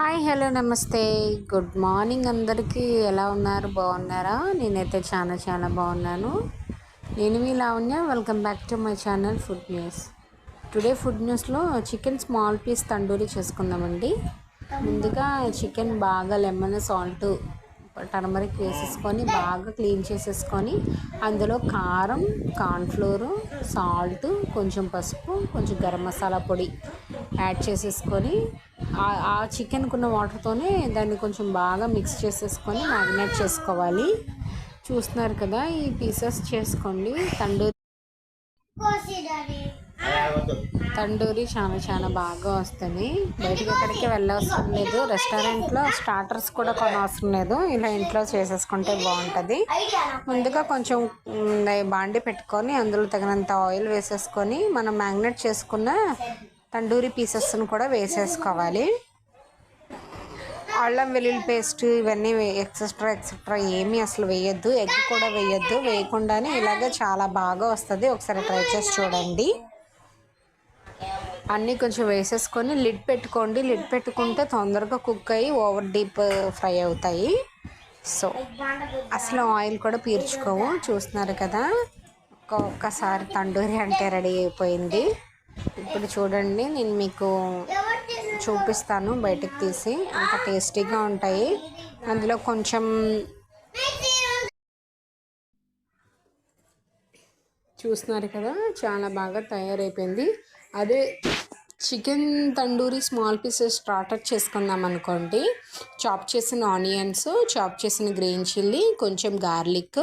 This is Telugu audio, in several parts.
హాయ్ హలో నమస్తే. గుడ్ మార్నింగ్ అందరికీ. ఎలా ఉన్నారు? బాగున్నారా? నేనైతే చాలా చాలా బాగున్నాను. నేను మీ Lavanya. Welcome back to my channel food news. Today food న్యూస్లో చికెన్ స్మాల్ పీస్ తండూరి చేసుకుందామండి. ముందుగా చికెన్ బాగా లెమన్ సాల్ట్ టర్మరిక్ వేసేసుకొని బాగా క్లీన్ చేసేసుకొని అందులో కారం కార్న్ఫ్లోరు సాల్ట్ కొంచెం పసుపు కొంచెం గరం మసాలా పొడి యాడ్ చేసేసుకొని ఆ చికెన్కున్న వాటర్తోనే దాన్ని కొంచెం బాగా మిక్స్ చేసేసుకొని మ్యారినేట్ చేసుకోవాలి. చూస్తున్నారు కదా ఈ పీసెస్ చేసుకోండి. తండూరి తండూరి చాలా చాలా బాగా వస్తుంది. బయటకి ఎక్కడికి వెళ్ళవసరం లేదు. రెస్టారెంట్లో స్టార్టర్స్ కూడా కొనవసరం లేదు. ఇలా ఇంట్లో చేసేసుకుంటే బాగుంటుంది. ముందుగా కొంచెం బాండి పెట్టుకొని అందులో తగినంత ఆయిల్ వేసేసుకొని మనం మ్యాగ్నెట్ చేసుకున్న తండూరి పీసెస్ను కూడా వేసేసుకోవాలి. అల్లం వెల్లుల్లి పేస్ట్ ఇవన్నీ ఎక్సెట్రా ఎక్సెట్రా ఏమీ అసలు వేయొద్దు. ఎగ్ కూడా వేయొద్దు. వేయకుండానే ఇలాగ చాలా బాగా వస్తుంది. ఒకసారి ట్రై చేసి చూడండి. అన్నీ కొంచెం వేసేసుకొని లిడ్ పెట్టుకోండి. లిడ్ పెట్టుకుంటే తొందరగా కుక్ అయ్యి ఓవర్ డీప్ ఫ్రై అవుతాయి. సో అసలు ఆయిల్ కూడా పీల్చుకోవు చూస్తున్నారు కదా? ఒక్కసారి తండూరి అంటే రెడీ అయిపోయింది. ఇప్పుడు చూడండి నేను మీకు చూపిస్తాను బయటకు తీసి. అంత టేస్టీగా ఉంటాయి. అందులో కొంచెం చూస్తున్నారు కదా చాలా బాగా తయారైపోయింది. అదే chicken tandoori small pieces starter చేసుకుందాం అనుకోండి. చాప్ చేసిన ఆనియన్స్ చాప్ చేసిన గ్రీన్ చిల్లీ కొంచెం గార్లిక్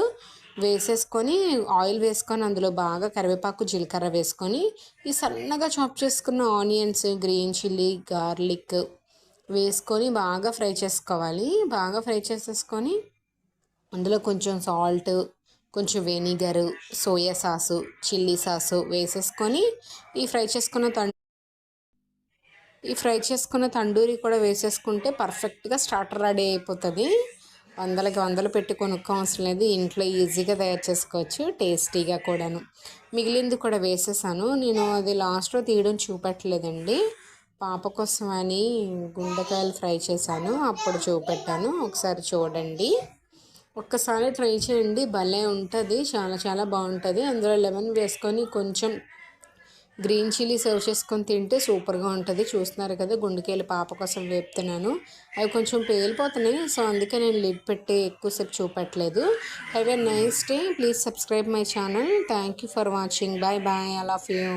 వేసేసుకొని ఆయిల్ వేసుకొని అందులో బాగా కరివేపాకు జీలకర్ర వేసుకొని ఈ సన్నగా చాప్ చేసుకున్న ఆనియన్స్ గ్రీన్ చిల్లీ గార్లిక్ వేసుకొని బాగా ఫ్రై చేసుకోవాలి. బాగా ఫ్రై చేసేసుకొని అందులో కొంచెం సాల్ట్ కొంచెం vinegar soya sauce chilli sauce వేసేసుకొని ఈ ఫ్రై చేసుకున్న తండు ఈ ఫ్రై చేసుకున్న తండూరి కూడా వేసేసుకుంటే పర్ఫెక్ట్గా స్టార్టర్ రెడీ అయిపోతుంది. వందలకి వందలు పెట్టి కొనుక్కోవసరం లేదు ఇంట్లో ఈజీగా తయారు చేసుకోవచ్చు టేస్టీగా కూడాను. మిగిలింది కూడా వేసేసాను. నేను అది లాస్ట్లో తీయడం చూపెట్టలేదండి. పాప కోసం అని గుండెకాయలు ఫ్రై చేశాను. అప్పుడు చూపెట్టాను. ఒకసారి చూడండి. ఒక్కసారి ట్రై చేయండి. భలే ఉంటుంది. చాలా చాలా బాగుంటుంది. అందులో లెమన్ వేసుకొని కొంచెం గ్రీన్ చిల్లీ సర్వ్ చేసుకొని తింటే సూపర్గా ఉంటుంది. చూస్తున్నారు కదా గుండెకాయలు పాప కోసం వేపుతున్నాను. అవి కొంచెం పేలిపోతున్నాయి సో అందుకే నేను లిడ్ పెట్టి ఎక్కువసేపు చూపెట్టలేదు. Have a nice day please subscribe my channel thank you for watching bye bye I love you